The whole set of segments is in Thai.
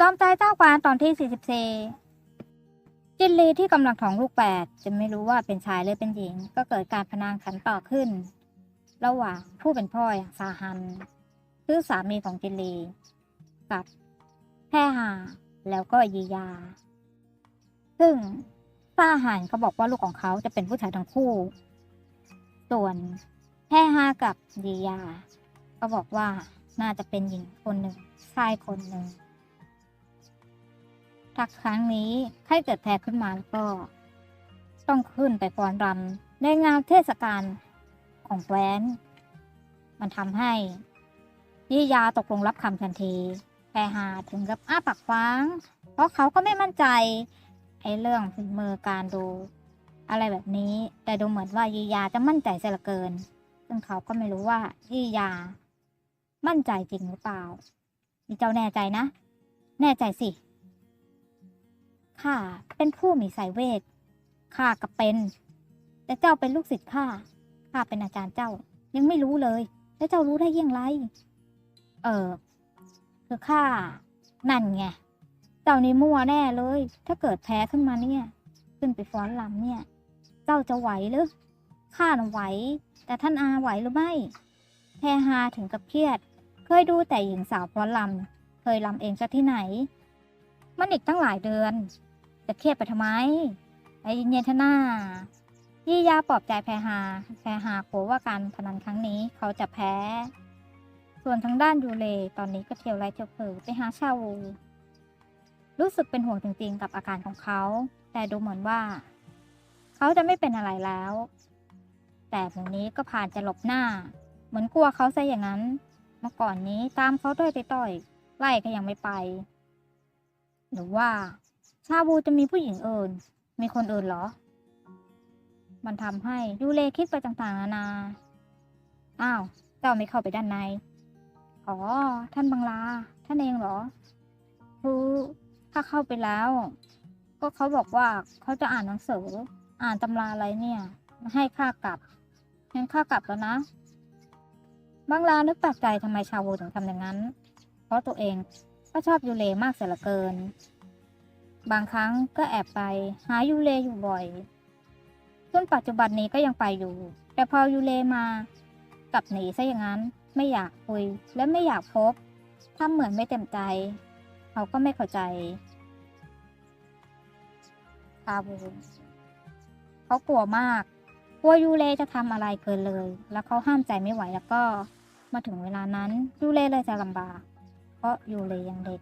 จอมใจเจ้ากวานตอนที่ 44 จินลีที่กำลังท้องลูกแปดจะไม่รู้ว่าเป็นชายหรือเป็นหญิง ก็เกิดการพนังขันต่อขึ้น ระหว่างผู้เป็นพ่ออย่างซาฮัน คือสามีของจินลี กับแพรหาแล้วก็ยียา ซึ่งซาฮันก็บอกว่าลูกของเขาจะเป็นผู้ชายทั้งคู่ ส่วนแพรหากับยียา ก็บอกว่าน่าจะเป็นหญิงคนหนึ่งชายคนหนึ่ง ถ้าครั้งนี้ใครเกิดแพ้ขึ้นมาแล้วก็ ต้องขึ้นไปฟ้อนรำในงานเทศกาลของแคว้น มันทำให้ยียาตกลงรับคำทันทีแพรหาถึงกับอ้าปากฟ้าง เพราะเขาก็ไม่มั่นใจ ไอ้เรื่องฝีมือการดู อะไรแบบนี้ แต่ดูเหมือนว่ายียาจะมั่นใจเสียเหลือเกิน ซึ่งเขาก็ไม่รู้ว่ายียา มั่นใจจริงหรือเปล่านี่เจ้าแน่ใจนะ แน่ใจสิ ข้าเป็นผู้มีสายเวทข้ากับเป็น แต่เจ้าเป็นลูกศิษย์ข้าข้าเป็นอาจารย์เจ้า ยังไม่รู้เลย แล้วเจ้ารู้ได้ยังไงเออคือข้านั่นไงเจ้านี่มั่วแน่เลย ถ้าเกิดแพ้ขึ้นมาเนี่ย ขึ้นไปฟ้อนลำเนี่ย เจ้าจะไหวหรือข้าน่ะไหว แต่ท่านอาไหวหรือไม่แพรฮาถึงกับเครียด เคยดูแต่หญิงสาวฟ้อนลำเคยลำเองซะที่ไหน มันอีกตั้งหลายเดือน จะเครียดไปทำไมไอ้เย็นๆทนายี่ยาปลอบใจแพรฮาแพรฮากลัวว่าการพนันครั้งนี้เขาจะแพ้ ส่วนทางด้านยูเลตอนนี้ก็เที่ยวไล่เที่ยวเผลอไปหาชาวูรู้สึกเป็นห่วงจริงๆกับอาการของเขา แต่ดูเหมือนว่า เขาจะไม่เป็นอะไรแล้ว แต่หมูนี้ก็ผ่านจะหลบหน้า เหมือนกลัวเขาซะอย่างนั้น เมื่อก่อนนี้ตามเขาด้วยต่อยๆไล่ก็ยังไม่ไป หรือว่า ชาบูจะมีผู้หญิงอื่น มีคนอื่นเหรอ มันทำให้ยูเลคิดไปต่างๆ นานา อ้าว เจ้าไม่เข้าไปด้านใน อ๋อ ท่านบังลา ท่านเองเหรอคือถ้าเข้าไปแล้ว ก็เขาบอกว่าเขาจะอ่านหนังสือ อ่านตำราอะไรเนี่ย ให้ข้ากลับ งั้นข้ากลับแล้วนะบางลานึกแปลกใจทำไมชาวูถึงทำอย่างนั้น เพราะตัวเองก็ชอบยูเลมากเสียเหลือเกิน บางครั้งก็แอบไป หายูเลอยู่บ่อยจนปัจจุบันนี้ก็ยังไปอยู่ แต่พอยูเลมากลับหนีซะอย่างนั้นไม่อยากคุยและไม่อยากพบทำเหมือนไม่เต็มใจ เขาก็ไม่เข้าใจชาบูเขากลัวมากกลัวยูเลจะทำอะไรเกินเลย แล้วเขาห้ามใจไม่ไหวแล้วก็มาถึงเวลานั้นยูเลเลยจะลำบาก เพราะยูเลยังเด็ก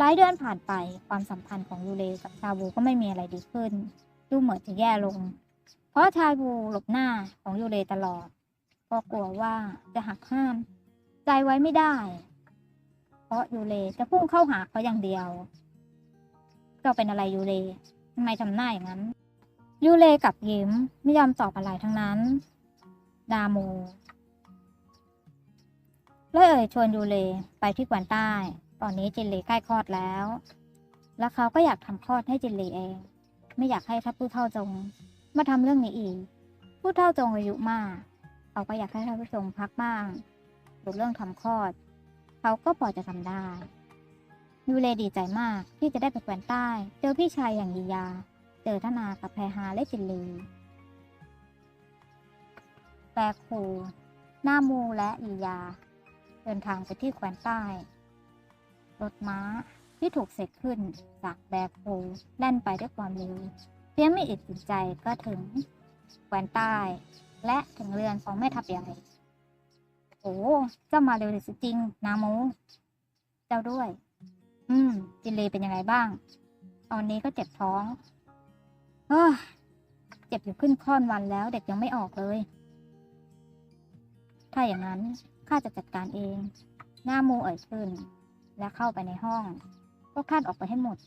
หลายเดือนผ่านไปความสัมพันธ์ของยูเลกับชาบูก็ไม่มีอะไรดีขึ้น ดูเหมือนจะแย่ลง เพราะชาบูหลบหน้าของยูเลตลอดเพราะกลัวว่าจะหักห้าม ใจไว้ไม่ได้ เพราะยูเลจะพุ่งเข้าหาเขาอย่างเดียวเจ้าเป็นอะไรยูเลทำไมทำหน้าอย่างนั้นยูเลกับยิ้มไม่ยอมตอบอะไรทั้งนั้น ดาโมเลยเอ่ยชวนยูเลไปที่แควนใต้ ตอนนี้จินเลใกล้คลอดแล้ว แล้วเขาก็อยากทำคลอดให้จินเลเอง ไม่อยากให้ท่านผู้เฒ่าจง มาทำเรื่องนี้อีก ผู้เฒ่าจงอายุมาก เขาก็อยากให้ท่านผู้ชมพักบ้างดูเรื่องทำคลอด เขาก็พอจะทำได้ยูเลดีใจมากที่จะได้ไปแควนใต้ เจอพี่ชายอย่างยียา เจอทนากับแพรฮาและจินลีแปรคูหน้ามูและยียา เดินทางไปที่แควนใต้ รถม้าที่ถูกเสกขึ้นจากแบกโคแล่นไปด้วยความเร็วเพียงไม่อีกจิตใจก็ถึงแควนใต้ และถึงเรือนของแม่ทัพใหญ่โอ้เจ้ามาเร็วเลยสิจริง นาโมเจ้าด้วย อืม จินเลเป็นยังไงบ้าง ตอนนี้ก็เจ็บท้องเฮ้ยเจ็บอยู่ขึ้นค่อนวันแล้ว เด็กยังไม่ออกเลย ถ้าอย่างนั้นข้าจะจัดการเอง หน้าโมเอ่ยขึ้น และเข้าไปในห้องก็คาดออกไปให้หมด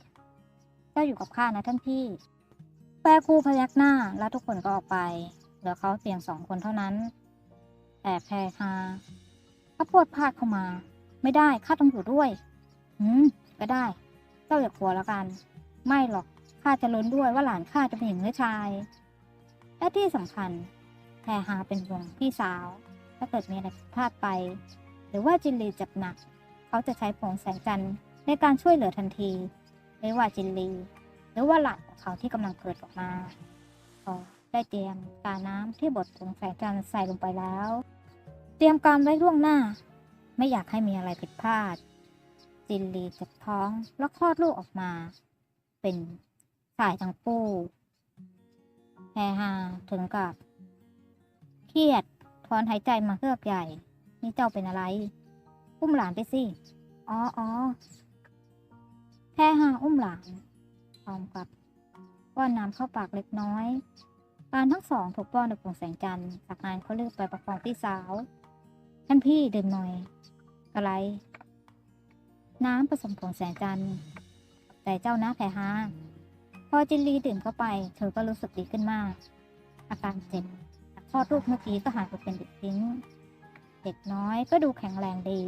เจ้าอยู่กับข้านะท่านพี่แปรครูพยักหน้าแล้วทุกคนก็ออกไป เหลือเขาเพียงสองคนเท่านั้น แต่แพรฮาก็พวดพลาดเข้ามา ไม่ได้ข้าต้องอยู่ด้วย อืม ก็ได้ เจ้าอย่ากลัวแล้วกัน ไม่หรอกข้าจะลุ้นด้วยว่าหลานข้าจะเป็นหญิงหรือชาย และที่สำคัญแพรฮาเป็นห่วงพี่สาว ถ้าเกิดมีอะไรผิดพลาดไป หรือว่าจินลีเจ็บหนัก เขาจะใช้ผงแสงจันทร์ในการช่วยเหลือทันที ไม่ว่าจินลี หรือว่าหลานของเขาที่กำลังเกิดออกมาก็ได้เตรียมกาน้ำที่บดผงแสงจันทร์ใส่ลงไปแล้ว เตรียมการไว้ล่วงหน้า ไม่อยากให้มีอะไรผิดพลาด จินลีจ็บท้องแล้วคลอดลูกออกมา เป็นสายทั้งคู่แฮฮาถึงกับ เครียดถอนหายใจมาเฮือกใหญ่ นี่เจ้าเป็นอะไร อุ้มหลานไปสิ อ๋ออ๋อแค่หาอุ้มหลานพร้อมกับป้อนน้ำเข้าปากเล็กน้อยปานทั้งสองถูกป้อนในผงแสงจันทร์จากนั้นเขาเลือกไปประคองพี่สาว ท่านพี่ดื่มหน่อย อะไร น้ำผสมผงแสงจันทร์แต่เจ้านะแพรฮาพอจินลีดื่มเข้าไป เธอก็รู้สึกดีขึ้นมาก อาการเจ็บจากคลอดลูกเมื่อกี้ก็หายไปเป็นเด็กทิ้ง เด็กน้อยก็ดูแข็งแรงดี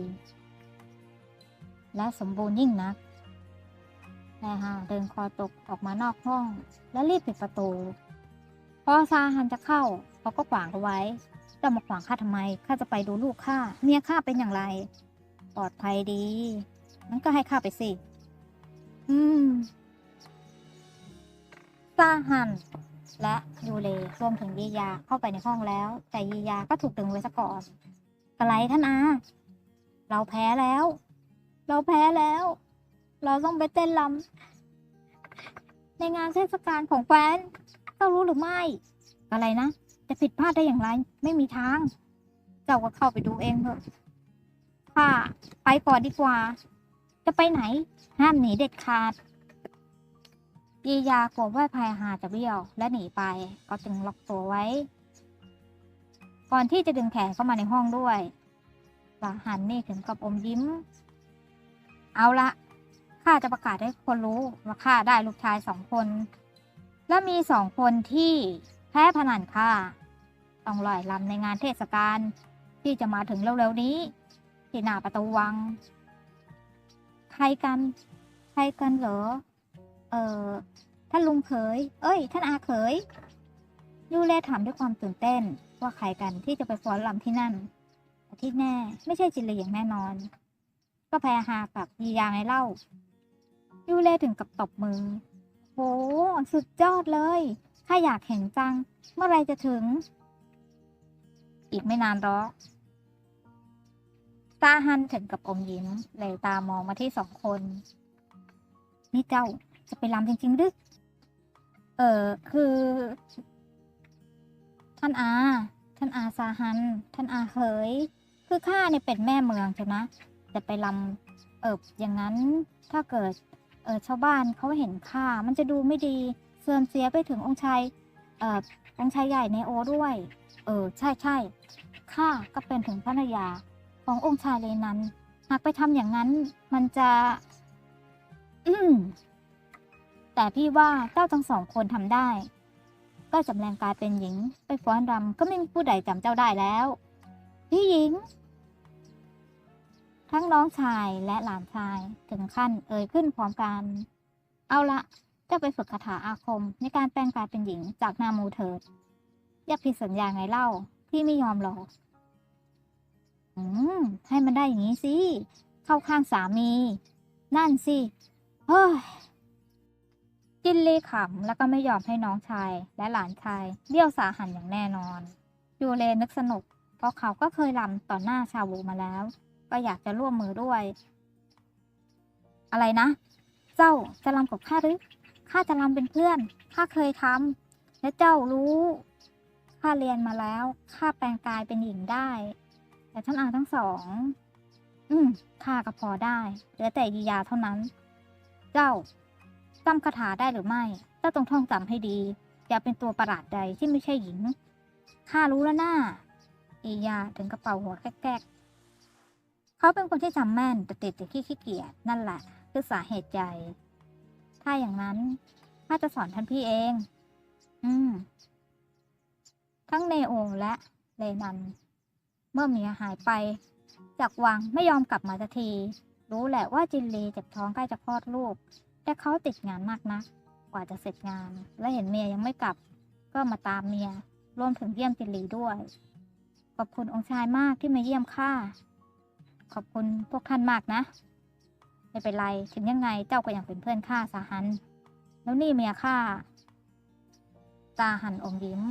และสมบูรณ์ยิ่งนักแพรฮาเดินคอตกออกมานอกห้อง และรีบปิดประตู พอซาฮันจะเข้าเขาก็ขวางเอาไว้จะมาขวางข้าทำไมข้าจะไปดูลูกข้าเมียข้าเป็นอย่างไร ปลอดภัยดีงั้นก็ให้ข้าไปสิอืมซาฮันและยูเลรวมถึงยียาเข้าไปในห้องแล้ว แต่ยียาก็ถูกดึงไว้ซะก่อน กระไรท่านอา เราแพ้แล้ว เราแพ้แล้ว เราต้องไปเต้นลำในงานเทศกาลของแฟนเจ้ารู้หรือไม่ อะไรนะ จะผิดพลาดได้อย่างไร ไม่มีทาง เจ้าก็เข้าไปดูเองเถอะค่ะไปก่อนดีกว่า จะไปไหน ห้ามหนีเด็ดขาดยียากลัวว่าพายหาจะเบี้ยว และหนีไป ก็จึงล็อกตัวไว้ ก่อนที่จะดึงแขนเข้ามาในห้องด้วยสาหันนี่ถึงกับอมยิ้ม เอาละข้าจะประกาศให้คนรู้ว่าข้าได้ลูกชายสองคน และมีสองคนที่แพ้พนันข้าต้องลอยลำในงานเทศกาลที่จะมาถึงเร็วๆนี้ ที่หน้าประตูวัง ใครกัน ใครกันเหรอ เออท่านลุงเขย เอ้ย ท่านอาเขยยูเลถามด้วยความตื่นเต้น ว่าใครกันที่จะไปฟ้อนรำที่นั่นแต่ที่แน่ ไม่ใช่จินเลยอย่างแน่นอน ก็แพรหากับยียาไงเล่ายูเลถึงกับตบมือ โห สุดยอดเลยข้าอยากเห็นจัง เมื่อไรจะถึง อีกไม่นานหรอกตาฮันถึงกับอมยิ้มเลยตามองมาที่สองคน นี่เจ้าจะไปรำจริงๆหรือเออคือ ท่านอา ท่านอาซาฮัน ท่านอาเขยคือข้าเนี่ยเป็นแม่เมืองใช่นะจะไปรำเอออย่างนั้นถ้าเกิดเออชาวบ้านเขาเห็นข้ามันจะดูไม่ดีเสื่อมเสียไปถึงองค์ชายเออองค์ชายใหญ่ในโอด้วย เออใช่ใช่ข้าก็เป็นถึงภรรยาขององค์ชายเลยนั้น หากไปทำอย่างนั้นมันจะ อืมแต่พี่ว่าเจ้าทั้งสองคนทำได้ ก็จำแรงกายเป็นหญิง ไปฟ้อนรำก็ไม่มีผู้ใดจำเจ้าได้แล้ว พี่หญิง ทั้งน้องชายและหลานชายถึงขั้นเอ่ยขึ้นพร้อมกัน เอาละเจ้าไปฝึกคาถาอาคมในการแปลงกายเป็นหญิงจากนามูเถิด อย่าผิดสัญญาไงเล่า พี่ไม่ยอมหรอก อืม ให้มันได้อย่างนี้สิ เข้าข้างสามี นั่นสิ เฮ้ย จินลีขำแล้วก็ไม่ยอมให้น้องชายและหลานชายเบี้ยวสาหันอย่างแน่นอนยูเลนึกสนุก เพราะเขาก็เคยรำต่อหน้าชาวูมาแล้ว ก็อยากจะร่วมมือด้วย อะไรนะ เจ้าจะรำกับข้าหรือข้าจะรำเป็นเพื่อนข้าเคยทำและเจ้ารู้ข้าเรียนมาแล้วข้าแปลงกายเป็นหญิงได้ แต่ท่านอาทั้งสอง อืมข้าก็พอได้เหลือแต่ยียาเท่านั้น เจ้า จำคาถาได้หรือไม่เจ้าต้องท่องจำให้ดี อย่าเป็นตัวประหลาดใดที่ไม่ใช่หญิง ข้ารู้แล้วนะ่าอียาถึงกระเป๋าหัวแก๊กๆเขาเป็นคนที่จำแม่นแต่ติดแต่ขี้ขี้เกียจนั่นแหละ คือสาเหตุใจ ถ้าอย่างนั้นข้าจะสอนท่านพี่เอง อืม ทั้งเนโอและเลนัน เมื่อเมียหายไป จากวังไม่ยอมกลับมาสักที รู้แหละว่าจินลีเจ็บท้องใกล้จะคลอดลูก แต่เขาติดงานมากนะกว่าจะเสร็จงาน และเห็นเมียยังไม่กลับ ก็มาตามเมียรวมถึงเยี่ยมจินลีด้วย ขอบคุณองค์ชายมากที่มาเยี่ยมข้าขอบคุณพวกท่านมากนะ ไม่เป็นไรถึงยังไงเจ้าก็ยังเป็นเพื่อนข้าสาหัน แล้วนี่เมียข้าตาหันอมยิ้ม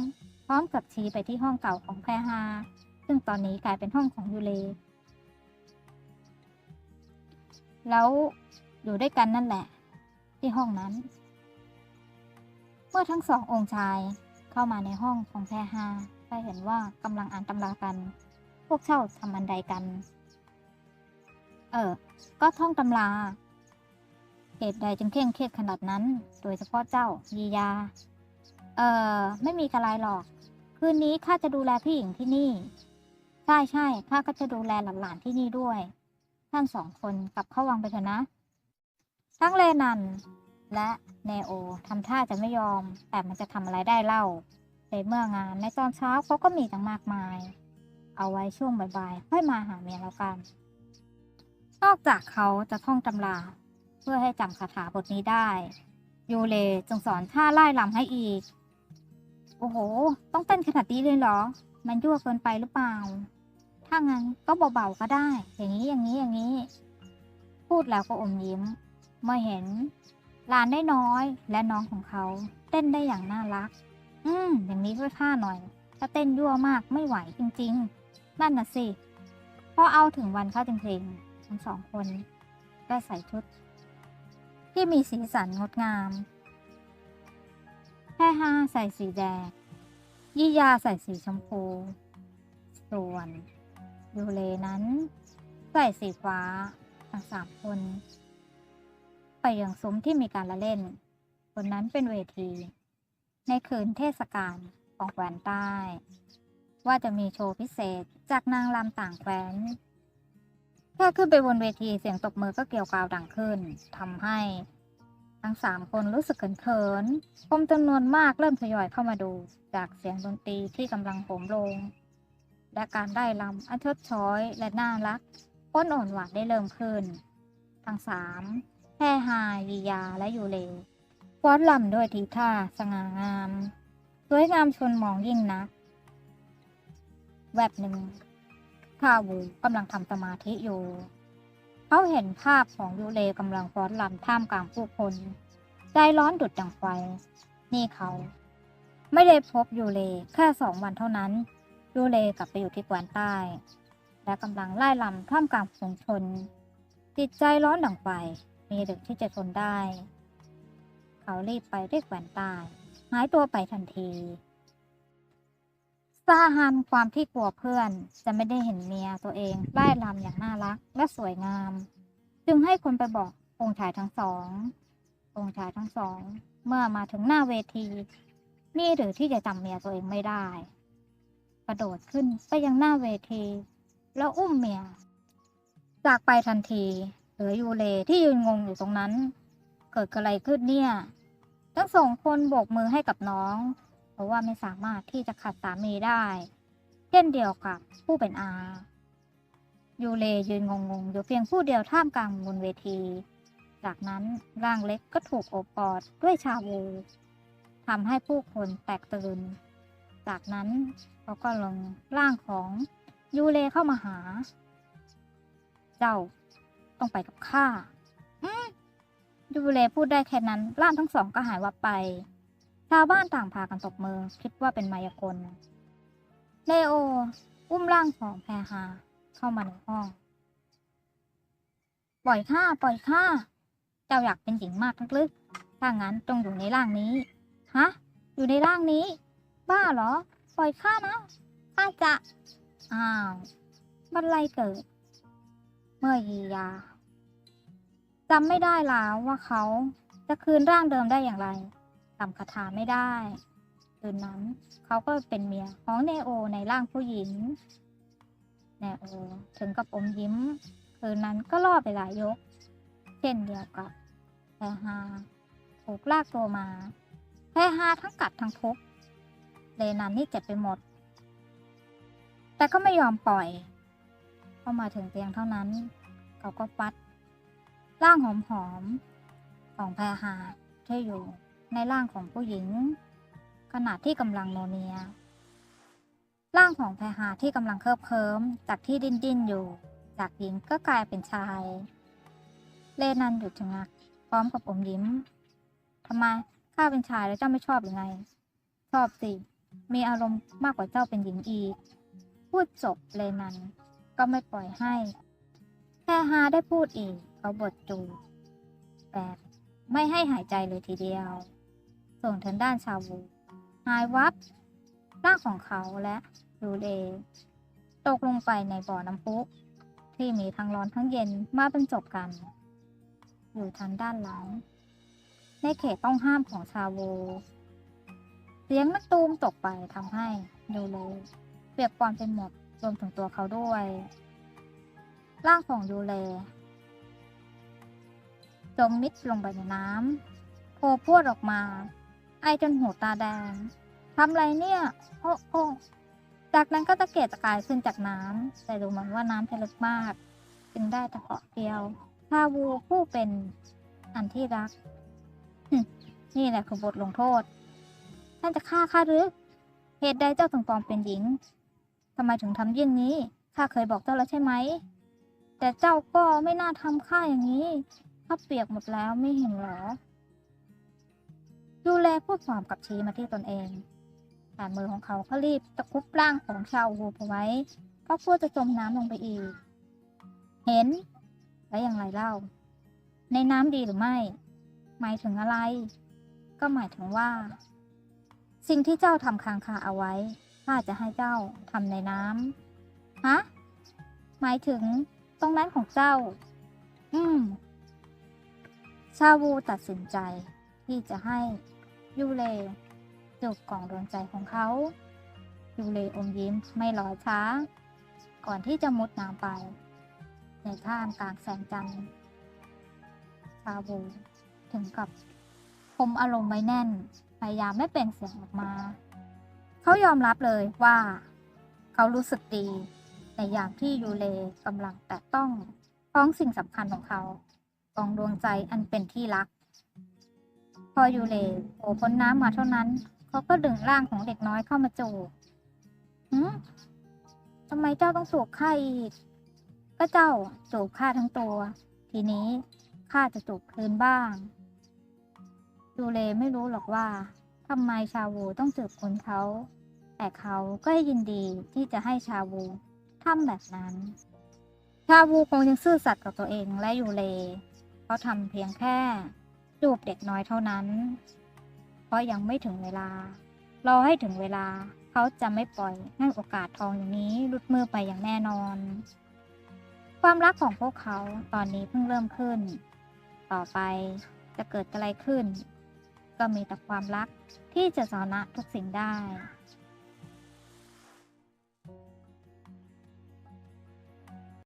พร้อมกับชี้ไปที่ห้องเก่าของแพรฮาซึ่งตอนนี้กลายเป็นห้องของยูเล แล้วอยู่ด้วยกันนั่นแหละ ที่ห้องนั้น เมื่อทั้งสององค์ชายเข้ามาในห้องของแพรฮาได้เห็นว่ากำลังอ่านตำรากัน พวกเจ้าทำอันใดกัน เออ ก็ท่องตำราเหตุใดจึงเคร่งเครียดขนาดนั้น โดยเฉพาะเจ้ายียา เออไม่มีกระไรหรอก คืนนี้ข้าจะดูแลพี่หญิงที่นี่ ใช่ใช่ข้าก็จะดูแลหลานๆที่นี่ด้วย ท่านสองคนกลับเข้าวังไปเถอะนะ ทั้งเลนันและเนโอทำท่าจะไม่ยอม แต่มันจะทำอะไรได้เล่าในเมื่องานในตอนเช้าเขาก็มีตั้งมากมาย เอาไว้ช่วงบ่ายๆค่อยมาหาเมียแล้วกัน นอกจากเขาจะท่องตำราเพื่อให้จำคาถาบทนี้ได้ ยูเลจึงสอนท่าไล่ลำให้อีก โอ้โห ต้องเต้นขนาดนี้เลยเหรอ มันยั่วเกินไปหรือเปล่า ถ้างั้นก็เบาๆก็ได้ อย่างนี้อย่างนี้อย่างนี้ พูดแล้วก็อมยิ้ม มื่อเห็นหลานได้น้อยและน้องของเขาเต้นได้อย่างน่ารัก อืม อย่างนี้ก็ท่าหน่อย ถ้าเต้นยั่วมากไม่ไหวจริง ๆ นั่นน่ะสิ พอเอาถึงวันเข้าจริงๆทั้งสองคนได้ใส่ชุด ที่มีสีสันงดงาม แค่ห้าใส่สีแดง ยี่ยาใส่สีชมพู ส่วนยูเลนั้น ใส่สีฟ้าทั้งสามคน ไปยังซุ้มที่มีการละเล่น บนนั้นเป็นเวที ในคืนเทศกาลของแคว้นใต้ ว่าจะมีโชว์พิเศษจากนางรำต่างแคว้นแค่ขึ้นไปบนเวทีเสียงตบมือก็เกี่ยวกราวดังขึ้นทำให้ทั้งสามคนรู้สึกเขินๆคนจำนวนมากเริ่มทยอยเข้ามาดู จากเสียงดนตรีที่กำลังโหมโรงและการได้ลำอันชดช้อยและน่ารักป้นอ่อนหวานได้เริ่มขึ้น ทั้งสาม แพรฮายียาและยูเลฟ้อนลำด้วยทีท่าสง่างาม สวยงามชวนมองยิ่งนัก แวบหนึ่งข้าวูกำลังทำสมาธิอยู่ เขาเห็นภาพของยูเลกำลังฟ้อนลำท่ามกลางผู้คน ใจร้อนดุดดังไฟ นี่เขา ไม่ได้พบยูเลแค่สองวันเท่านั้นยูเลกลับไปอยู่ที่แคว้นใต้ และกำลังไล่ลำท่ามกลางฝูงชน จิตใจร้อนดังไฟ มีหรือที่จะทนได้ เขารีบไปที่แคว้นใต้หายตัวไปทันทีซาฮันความที่กลัวเพื่อนจะไม่ได้เห็นเมียตัวเองไล่ลำอย่างน่ารักและสวยงาม จึงให้คนไปบอกองค์ชายทั้งสอง องค์ชายทั้งสอง เมื่อมาถึงหน้าเวทีมีหรือที่จะจำเมียตัวเองไม่ได้ กระโดดขึ้นไปยังหน้าเวที แล้วอุ้มเมีย จากไปทันที ลือยูเลที่ยืนงงอยู่ตรงนั้น เกิดอะไรขึ้นเนี่ย ทั้งสองคนโบกมือให้กับน้อง เพราะว่าไม่สามารถที่จะขัดสามีได้ เช่นเดียวกับผู้เป็นอา ยูเลยืนงงๆอยู่เพียงผู้เดียวท่ามกลางบนเวที จากนั้นร่างเล็กก็ถูกโอบกอดด้วยชาวูทำให้ผู้คนแตกตื่น จากนั้นเขาก็ลงร่างของยูเลเข้ามาหา เจ้า ต้องไปกับข้าอืมยูเลพูดได้แค่นั้นร่างทั้งสองก็หายวับไป ชาวบ้านต่างพากันตบมือ คิดว่าเป็นมายากล เลโอ อุ้มร่างของแพรฮาเข้ามาในห้อง ปล่อยข้า ปล่อยข้า เจ้าอยากเป็นหญิงมากนักลึก ถ้างั้นจงอยู่ในร่างนี้ ฮะ อยู่ในร่างนี้ บ้าเหรอ ปล่อยข้านะ ข้าจะ อ้าว บันไลเกิด เมื่อยียา จำไม่ได้แล้วว่าเขาจะคืนร่างเดิมได้อย่างไรจำคาถาไม่ได้คืนนั้นเขาก็เป็นเมียของเนโอในร่างผู้หญิงเนโอถึงกับอมยิ้ม คืนนั้นก็ล่อไปหลายยก เช่นเดียวกับแพฮาถูกลากตัวมาแพฮาทั้งกัดทั้งทุบเลนันนี่เจ็บไปหมด แต่ก็ไม่ยอมปล่อย พอมาถึงเตียงเท่านั้น เขาก็ฟัด ร่างหอมๆของแพรหาที่อยู่ในร่างของผู้หญิง ขณะที่กำลังโนเนีย ร่างของแพรหาที่กำลังเคลิบเคลิ้มจากที่ดิ้นดิ้นอยู่ จากหญิงก็กลายเป็นชาย เลนันหยุดชะงักพร้อมกับอมยิ้มทำไมข้าเป็นชายแล้วเจ้าไม่ชอบหรือไง ชอบสิ มีอารมณ์มากกว่าเจ้าเป็นหญิงอีก พูดจบเลนันก็ไม่ปล่อยให้แค่ฮาได้พูดอีก เขาบทจูบแบบไม่ให้หายใจเลยทีเดียว ส่วนทางด้านชาวูหายวับ ร่างของเขาและรูเลตกลงไปในบ่อน้ำพุ ที่มีทั้งร้อนทั้งเย็นมาบรรจบกัน อยู่ทางด้านหลัง ในเขตต้องห้ามของชาโวเสียงมันตูมตกไปทำให้ยูเลเปียกปอนไปหมดรวมถึงตัวเขาด้วย ร่างของยูเล จมมิดลงไปในน้ำโผล่พวดออกมา ไอจนหูตาแดงทำไรเนี่ย โอ้โอ้จากนั้นก็ตะเกียกตะกายขึ้นจากน้ำแต่ดูเหมือนว่าน้ำจะลึกมาก จึงได้ต่เกาะเดียวชาวูผู้เป็นอันที่รัก นี่แหละคือบทลงโทษ ท่านจะฆ่าข้าหรือ เหตุใดเจ้าถึงปลอมเป็นหญิงทำไมถึงทำเยี่ยงนี้ ข้าเคยบอกเจ้าแล้วใช่ไหม แต่เจ้าก็ไม่น่าทำข้าอย่างนี้ ข้าเปียกหมดแล้วไม่เห็นหรอ ดูแลพูดพร้อมกับชีมาที่ตนเอง แต่มือของเขาก็รีบตะคุบร่างของชาวฮูเอาไว้ เพราะกลัวจะจมน้ำลงไปอีก เห็น แล้วอย่างไรเล่า ในน้ำดีหรือไม่ หมายถึงอะไร ก็หมายถึงว่า สิ่งที่เจ้าทำค้างคาเอาไว้ข้าจะให้เจ้าทำในน้ำฮะหมายถึงตรงนั้นของเจ้า อืม ชาวูตัดสินใจที่จะให้ยูเลจูบกล่องดวงใจของเขา ยูเลอมยิ้มไม่รอช้า ก่อนที่จะมุดน้ำไป ในท่ามกลางแสงจันทร์ชาวูถึงกับคมอารมณ์ไว้แน่น พยายามไม่เป็นเสียงออกมา เขายอมรับเลยว่า เขารู้สึกดี ในยามที่ยูเลกำลังแตะต้องของสิ่งสำคัญของเขา กองดวงใจอันเป็นที่รัก พอยูเลโผล่พ้นน้ำมาเท่านั้น เขาก็ดึงร่างของเด็กน้อยเข้ามาจูบหืมทำไมเจ้าต้องจูบข้าอีก ก็เจ้าจูบข้าทั้งตัว ทีนี้ข้าจะจูบคืนบ้างยูเลไม่รู้หรอกว่าทำไมชาวูต้องจูบคนเขา แต่เขาก็ยินดีที่จะให้ชาวูทำแบบนั้น ชาวูคงยังซื่อสัตย์กับตัวเองและยูเล เขาทำเพียงแค่จูบเด็กน้อยเท่านั้น เพราะยังไม่ถึงเวลา รอให้ถึงเวลาเขาจะไม่ปล่อยให้โอกาสทองอย่างนี้ลุดมือไปอย่างแน่นอน ความรักของพวกเขาตอนนี้เพิ่งเริ่มขึ้น ต่อไปจะเกิดอะไรขึ้น ก็มีแต่ความรักที่จะชนะทุกสิ่งได้